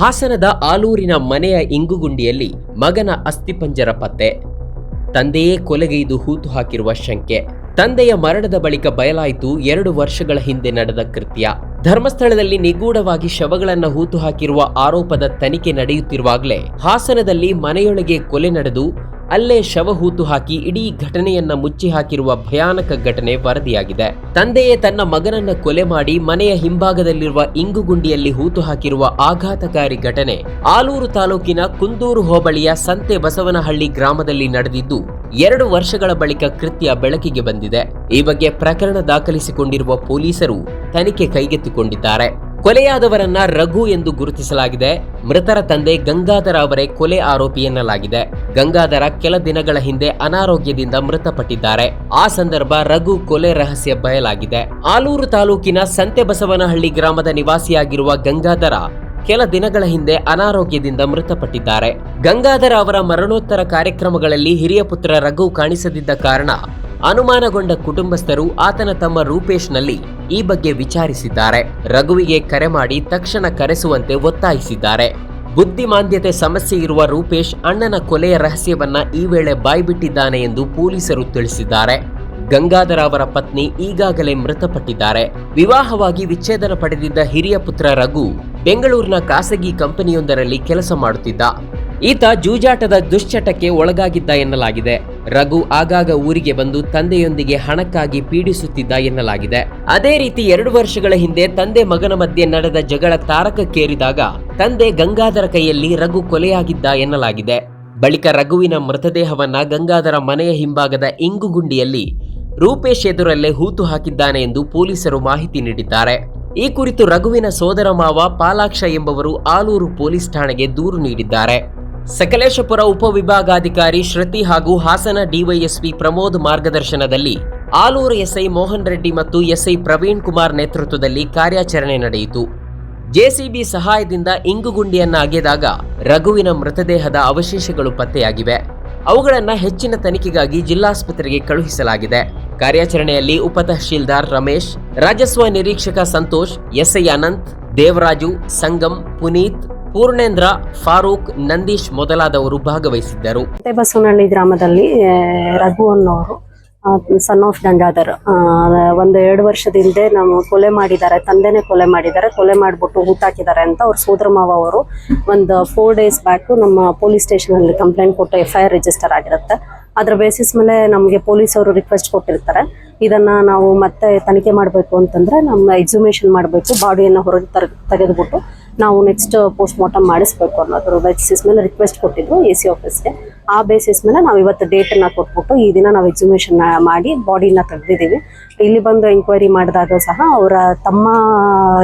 ಹಾಸನದ ಆಲೂರಿನ ಮನೆಯ ಇಂಗುಗುಂಡಿಯಲ್ಲಿ ಮಗನ ಅಸ್ಥಿಪಂಜರ ಪತ್ತೆ. ತಂದೆಯೇ ಕೊಲೆಗೈದು ಹೂತು ಹಾಕಿರುವ ಶಂಕೆ. ತಂದೆಯ ಮರಣದ ಬಳಿಕ ಬಯಲಾಯಿತು ಎರಡು ವರ್ಷಗಳ ಹಿಂದೆ ನಡೆದ ಕೃತ್ಯ. ಧರ್ಮಸ್ಥಳದಲ್ಲಿ ನಿಗೂಢವಾಗಿ ಶವಗಳನ್ನು ಹೂತು ಹಾಕಿರುವ ಆರೋಪದ ತನಿಖೆ ನಡೆಯುತ್ತಿರುವಾಗಲೇ ಹಾಸನದಲ್ಲಿ ಮನೆಯೊಳಗೆ ಕೊಲೆ ನಡೆದು ಅಲ್ಲೇ ಶವ ಹೂತು ಹಾಕಿ ಇಡೀ ಘಟನೆಯನ್ನ ಮುಚ್ಚಿ ಹಾಕಿರುವ ಭಯಾನಕ ಘಟನೆ ವರದಿಯಾಗಿದೆ. ತಂದೆಯೇ ತನ್ನ ಮಗನನ್ನ ಕೊಲೆ ಮಾಡಿ ಮನೆಯ ಹಿಂಭಾಗದಲ್ಲಿರುವ ಇಂಗುಗುಂಡಿಯಲ್ಲಿ ಹೂತು ಹಾಕಿರುವ ಆಘಾತಕಾರಿ ಘಟನೆ ಆಲೂರು ತಾಲೂಕಿನ ಕುಂದೂರು ಹೋಬಳಿಯ ಸಂತೆ ಬಸವನಹಳ್ಳಿ ಗ್ರಾಮದಲ್ಲಿ ನಡೆದಿದ್ದು, ಎರಡು ವರ್ಷಗಳ ಬಳಿಕ ಕೃತ್ಯ ಬೆಳಕಿಗೆ ಬಂದಿದೆ. ಈ ಬಗ್ಗೆ ಪ್ರಕರಣ ದಾಖಲಿಸಿಕೊಂಡಿರುವ ಪೊಲೀಸರು ತನಿಖೆ ಕೈಗೆತ್ತಿಕೊಂಡಿದ್ದಾರೆ. ಕೊಲೆಯಾದವರನ್ನ ರಘು ಎಂದು ಗುರುತಿಸಲಾಗಿದೆ. ಮೃತರ ತಂದೆ ಗಂಗಾಧರ ಅವರೇ ಕೊಲೆ ಆರೋಪಿ ಎನ್ನಲಾಗಿದೆ. ಗಂಗಾಧರ ಕೆಲ ದಿನಗಳ ಹಿಂದೆ ಅನಾರೋಗ್ಯದಿಂದ ಮೃತಪಟ್ಟಿದ್ದಾರೆ. ಆ ಸಂದರ್ಭ ರಘು ಕೊಲೆ ರಹಸ್ಯ ಬಯಲಾಗಿದೆ. ಆಲೂರು ತಾಲೂಕಿನ ಸಂತೆಬಸವನಹಳ್ಳಿ ಗ್ರಾಮದ ನಿವಾಸಿಯಾಗಿರುವ ಗಂಗಾಧರ ಕೆಲ ದಿನಗಳ ಹಿಂದೆ ಅನಾರೋಗ್ಯದಿಂದ ಮೃತಪಟ್ಟಿದ್ದಾರೆ. ಗಂಗಾಧರ ಅವರ ಮರಣೋತ್ತರ ಕಾರ್ಯಕ್ರಮಗಳಲ್ಲಿ ಹಿರಿಯ ಪುತ್ರ ರಘು ಕಾಣಿಸದಿದ್ದ ಕಾರಣ ಅನುಮಾನಗೊಂಡ ಕುಟುಂಬಸ್ಥರು ಆತನ ತಮ್ಮ ರೂಪೇಶ್ನಲ್ಲಿ ಈ ಬಗ್ಗೆ ವಿಚಾರಿಸಿದ್ದಾರೆ. ರಘುವಿಗೆ ಕರೆ ಮಾಡಿ ತಕ್ಷಣ ಕರೆಸುವಂತೆ ಒತ್ತಾಯಿಸಿದ್ದಾರೆ. ಬುದ್ಧಿಮಾಂದ್ಯತೆ ಸಮಸ್ಯೆ ಇರುವ ರೂಪೇಶ್ ಅಣ್ಣನ ಕೊಲೆಯ ರಹಸ್ಯವನ್ನ ಈ ವೇಳೆ ಬಾಯ್ಬಿಟ್ಟಿದ್ದಾನೆ ಎಂದು ಪೊಲೀಸರು ತಿಳಿಸಿದ್ದಾರೆ. ಗಂಗಾಧರ ಅವರ ಪತ್ನಿ ಈಗಾಗಲೇ ಮೃತಪಟ್ಟಿದ್ದಾರೆ. ವಿವಾಹವಾಗಿ ವಿಚ್ಛೇದನ ಪಡೆದಿದ್ದ ಹಿರಿಯ ಪುತ್ರ ರಘು ಬೆಂಗಳೂರಿನ ಖಾಸಗಿ ಕಂಪನಿಯೊಂದರಲ್ಲಿ ಕೆಲಸ ಮಾಡುತ್ತಿದ್ದ. ಈತ ಜೂಜಾಟದ ದುಶ್ಚಟಕ್ಕೆ ಒಳಗಾಗಿದ್ದ ಎನ್ನಲಾಗಿದೆ. ರಘು ಆಗಾಗ ಊರಿಗೆ ಬಂದು ತಂದೆಯೊಂದಿಗೆ ಹಣಕ್ಕಾಗಿ ಪೀಡಿಸುತ್ತಿದ್ದ ಎನ್ನಲಾಗಿದೆ. ಅದೇ ರೀತಿ ಎರಡು ವರ್ಷಗಳ ಹಿಂದೆ ತಂದೆ ಮಗನ ಮಧ್ಯೆ ನಡೆದ ಜಗಳ ತಾರಕಕ್ಕೇರಿದಾಗ ತಂದೆ ಗಂಗಾಧರ ಕೈಯಲ್ಲಿ ರಘು ಕೊಲೆಯಾಗಿದ್ದ ಎನ್ನಲಾಗಿದೆ. ಬಳಿಕ ರಘುವಿನ ಮೃತದೇಹವನ್ನ ಗಂಗಾಧರ ಮನೆಯ ಹಿಂಭಾಗದ ಇಂಗುಗುಂಡಿಯಲ್ಲಿ ರೂಪೇಶ್ ಎದುರಲ್ಲೇ ಹೂತು ಹಾಕಿದ್ದಾನೆ ಎಂದು ಪೊಲೀಸರು ಮಾಹಿತಿ ನೀಡಿದ್ದಾರೆ. ಈ ಕುರಿತು ರಘುವಿನ ಸೋದರ ಮಾವ ಪಾಲಾಕ್ಷ ಎಂಬವರು ಆಲೂರು ಪೊಲೀಸ್ ಠಾಣೆಗೆ ದೂರು ನೀಡಿದ್ದಾರೆ. ಸಕಲೇಶಪುರ ಉಪವಿಭಾಗಾಧಿಕಾರಿ ಶ್ರುತಿ ಹಾಗೂ ಹಾಸನ ಡಿವೈಎಸ್ಪಿ ಪ್ರಮೋದ್ ಮಾರ್ಗದರ್ಶನದಲ್ಲಿ ಆಲೂರು ಎಸ್ಐ ಮೋಹನ್ ರೆಡ್ಡಿ ಮತ್ತು ಎಸ್ಐ ಪ್ರವೀಣ್ ಕುಮಾರ್ ನೇತೃತ್ವದಲ್ಲಿ ಕಾರ್ಯಾಚರಣೆ ನಡೆಯಿತು. ಜೆಸಿಬಿ ಸಹಾಯದಿಂದ ಇಂಗುಗುಂಡಿಯನ್ನ ಅಗೆದಾಗ ರಘುವಿನ ಮೃತದೇಹದ ಅವಶೇಷಗಳು ಪತ್ತೆಯಾಗಿವೆ. ಅವುಗಳನ್ನು ಹೆಚ್ಚಿನ ತನಿಖೆಗಾಗಿ ಜಿಲ್ಲಾಸ್ಪತ್ರೆಗೆ ಕಳುಹಿಸಲಾಗಿದೆ. ಕಾರ್ಯಾಚರಣೆಯಲ್ಲಿ ಉಪತಹಶೀಲ್ದಾರ್ ರಮೇಶ್ ರಾಜಸ್ವ ನಿರೀಕ್ಷಕ ಸಂತೋಷ್, ಎಸ್ಐ ಅನಂತ್, ದೇವರಾಜು ಸಂಗಮ್ ಪುನೀತ್ ಪೂರ್ಣೇಂದ್ರ, ಫಾರೂಕ್, ನಂದೀಶ್ ಮೊದಲಾದವರು ಭಾಗವಹಿಸಿದ್ದರು. ಬಸವನಹಳ್ಳಿ ಗ್ರಾಮದಲ್ಲಿ ರಘು ಅನ್ನೋರು ಸನ್ ಆಫ್ ಗಂಗಾಧರ್ ಒಂದು ಎರಡು ವರ್ಷದ ಹಿಂದೆ ನಾವು ಕೊಲೆ ಮಾಡಿದ್ದಾರೆ, ತಂದೆನೇ ಕೊಲೆ ಮಾಡಿದ್ದಾರೆ, ಕೊಲೆ ಮಾಡಿಬಿಟ್ಟು ಹೂತಾಕಿದ್ದಾರೆ ಅಂತ ಅವ್ರ ಸೋದರ ಮಾವ ಅವರು ಒಂದು ಫೋರ್ ಡೇಸ್ ಬ್ಯಾಕ್ ನಮ್ಮ ಪೊಲೀಸ್ ಸ್ಟೇಷನ್ ಅಲ್ಲಿ ಕಂಪ್ಲೇಂಟ್ ಕೊಟ್ಟು ಎಫ್ ಐ ಆರ್ ರಿಜಿಸ್ಟರ್ ಆಗಿರುತ್ತೆ. ಅದ್ರ ಬೇಸಿಸ್ ಮೇಲೆ ನಮಗೆ ಪೊಲೀಸ್ ಅವರು ರಿಕ್ವೆಸ್ಟ್ ಕೊಟ್ಟಿರ್ತಾರೆ. ಇದನ್ನ ನಾವು ಮತ್ತೆ ತನಿಖೆ ಮಾಡಬೇಕು ಅಂತಂದ್ರೆ ನಮ್ಮ ಎಕ್ಸುಮೇಷನ್ ಮಾಡಬೇಕು, ಬಾಡಿಯನ್ನು ಹೊರಗೆ ತರ ತೆಗೆದುಬಿಟ್ಟು ನಾವು ನೆಕ್ಸ್ಟ್ ಪೋಸ್ಟ್ ಮಾರ್ಟಮ್ ಮಾಡಿಸ್ಬೇಕು ಅನ್ನೋದ್ರ ಬೇಸಿಸ್ ಮೇಲೆ ರಿಕ್ವೆಸ್ಟ್ ಕೊಟ್ಟಿದ್ರು ಎ ಸಿ ಆಫೀಸ್ಗೆ ಆ ಬೇಸಿಸ್ ಮೇಲೆ ನಾವು ಇವತ್ತು ಡೇಟನ್ನು ಕೊಟ್ಬಿಟ್ಟು ಈ ದಿನ ನಾವು ಎಕ್ಸುಮೇಷನ್ ಮಾಡಿ ಬಾಡಿನ ತೆಗೆದಿದ್ದೀವಿ. ಇಲ್ಲಿ ಬಂದು ಎಂಕ್ವೈರಿ ಮಾಡಿದಾಗ ಸಹ ಅವರ ತಮ್ಮ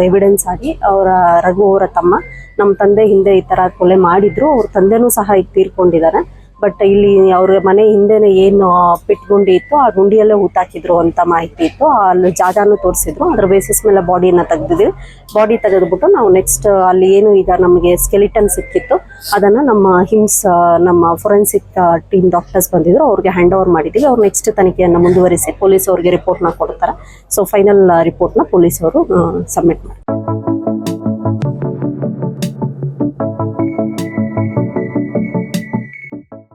ಎವಿಡೆನ್ಸ್ ಆಗಿ ಅವರ ರಘು ಅವರ ತಮ್ಮ, ನಮ್ಮ ತಂದೆ ಹಿಂದೆ ಈ ಥರ ಕೊಲೆ ಮಾಡಿದ್ರು. ಅವ್ರ ತಂದೆನೂ ಸಹ ಈಗ ತೀರ್ಕೊಂಡಿದ್ದಾರೆ. ಬಟ್ ಇಲ್ಲಿ ಅವ್ರ ಮನೆ ಹಿಂದೆನೆ ಏನು ಪಿಟ್ ಗುಂಡಿ ಇತ್ತು ಆ ಗುಂಡಿಯಲ್ಲೇ ಹೂತಾಕಿದ್ರು ಅಂತ ಮಾಹಿತಿ ಇತ್ತು. ಅಲ್ಲಿ ಜಾಗನೂ ತೋರಿಸಿದ್ರು. ಅದ್ರ ಬೇಸಿಸ್ ಮೇಲೆ ಬಾಡಿನ ತೆಗೆದಿದ್ವಿ ಬಾಡಿ ತೆಗೆದ್ಬಿಟ್ಟು ನಾವು ನೆಕ್ಸ್ಟ್ ಅಲ್ಲಿ ಏನು ಈಗ ನಮಗೆ ಸ್ಕೆಲಿಟನ್ ಸಿಕ್ಕಿತ್ತು, ಅದನ್ನ ನಮ್ಮ ಹಿಮ್ಸ್ ನಮ್ಮ ಫೊರೆನ್ಸಿಕ್ ಟೀಮ್ ಡಾಕ್ಟರ್ಸ್ ಬಂದಿದ್ರು. ಅವ್ರಿಗೆ ಹ್ಯಾಂಡ್ ಓವರ್ ಮಾಡಿದ್ದೀವಿ. ಅವ್ರು ನೆಕ್ಸ್ಟ್ ತನಿಖೆಯನ್ನು ಮುಂದುವರಿಸಿ ಪೊಲೀಸ್ ಅವ್ರಿಗೆ ರಿಪೋರ್ಟ್ನ ಕೊಡ್ತಾರೆ. ಸೊ ಫೈನಲ್ ರಿಪೋರ್ಟ್ನ ಪೊಲೀಸ್ ಅವರು ಸಬ್ಮಿಟ್ ಮಾಡ್ತಾರೆ.